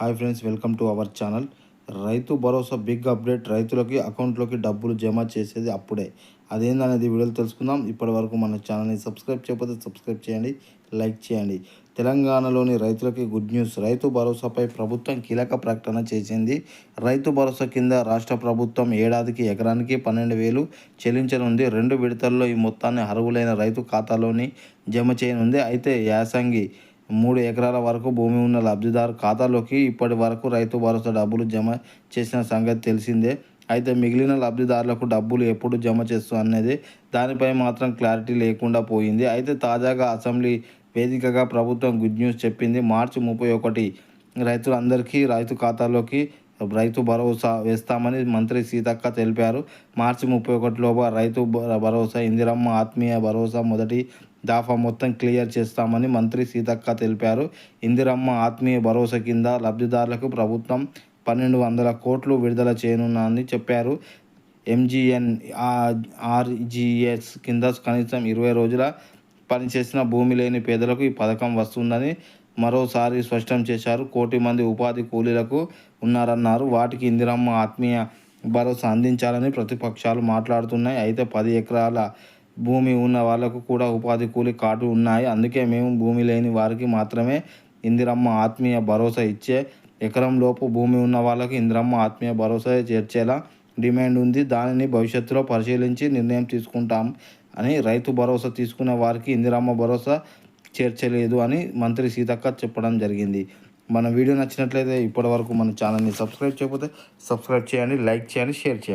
Hi friends welcome to our channel. Rythu Bharosa big update రైతులకి అకౌంట్లోకి డబ్బులు జమ చేసేది అప్పుడే. అదేందనేది వీడియోలు తెలుసుకుందాం. ఇప్పటి వరకు మన ఛానల్ని సబ్స్క్రైబ్ చేయకపోతే సబ్స్క్రైబ్ చేయండి లైక్ చేయండి. తెలంగాణలోని రైతులకి గుడ్ న్యూస్. రైతు భరోసాపై ప్రభుత్వం కీలక ప్రకటన చేసింది. రైతు భరోసా కింద రాష్ట్ర ప్రభుత్వం ఏడాదికి ఎకరానికి పన్నెండు వేలు చెల్లించనుంది. రెండు విడతల్లో ఈ మొత్తాన్ని అర్హులైన రైతు ఖాతాలోని జమ చేయనుంది. అయితే యాసంగి మూడు ఎకరాల వరకు భూమి ఉన్న లబ్ధిదారు ఖాతాలోకి ఇప్పటి వరకు రైతు భరోసా డబ్బులు జమ చేసిన సంగతి తెలిసిందే. అయితే మిగిలిన లబ్ధిదారులకు డబ్బులు ఎప్పుడు జమ చేస్తూ అనేది దానిపై మాత్రం క్లారిటీ లేకుండా పోయింది. అయితే తాజాగా అసెంబ్లీ వేదికగా ప్రభుత్వం గుడ్ న్యూస్ చెప్పింది. మార్చి ముప్పై ఒకటి రైతులందరికీ రైతు ఖాతాలోకి రైతు భరోసా వేస్తామని మంత్రి సీతక్క తెలిపారు. మార్చి ముప్పై ఒకటిలోపు రైతు భ- భరోసా ఇందిరమ్మ ఆత్మీయ భరోసా మొదటి దాఫా మొత్తం క్లియర్ చేస్తామని మంత్రి సీతక్క తెలిపారు. ఇందిరమ్మ ఆత్మీయ భరోసా కింద లబ్ధిదారులకు ప్రభుత్వం పన్నెండు వందల కోట్లు విడుదల చేయనున్నారని చెప్పారు. ఎంజీఎన్ ఆర్జీఎస్ కింద కనీసం ఇరవై రోజుల పనిచేసిన భూమి లేని పేదలకు ఈ పథకం వస్తుందని మరోసారి స్పష్టం చేశారు. కోటి మంది ఉపాధి కూలీలకు ఉన్నారన్నారు. వాటికి ఇందిరమ్మ ఆత్మీయ భరోసా అందించాలని ప్రతిపక్షాలు మాట్లాడుతున్నాయి. అయితే పది ఎకరాల భూమి ఉన్న వాళ్ళకు కూడా ఉపాధి కూలీ కార్డు ఉన్నాయి. అందుకే మేము భూమి లేని వారికి మాత్రమే ఇందిరమ్మ ఆత్మీయ భరోసా ఇచ్చే ఎకరం లోపు భూమి ఉన్న వాళ్ళకి ఇందిరమ్మ ఆత్మీయ భరోసా చేర్చేలా డిమాండ్ ఉంది. దానిని భవిష్యత్తులో పరిశీలించి నిర్ణయం తీసుకుంటాం అని రైతు భరోసా తీసుకునే వారికి ఇందిరమ్మ భరోసా చేర్చలేదు అని మంత్రి సీతక్క చెప్పడం జరిగింది. మన వీడియో నచ్చినట్లయితే ఇప్పటివరకు మన ఛానల్ని సబ్స్క్రైబ్ చేయకపోతే సబ్స్క్రైబ్ చేయండి లైక్ చేయండి షేర్ చేయండి.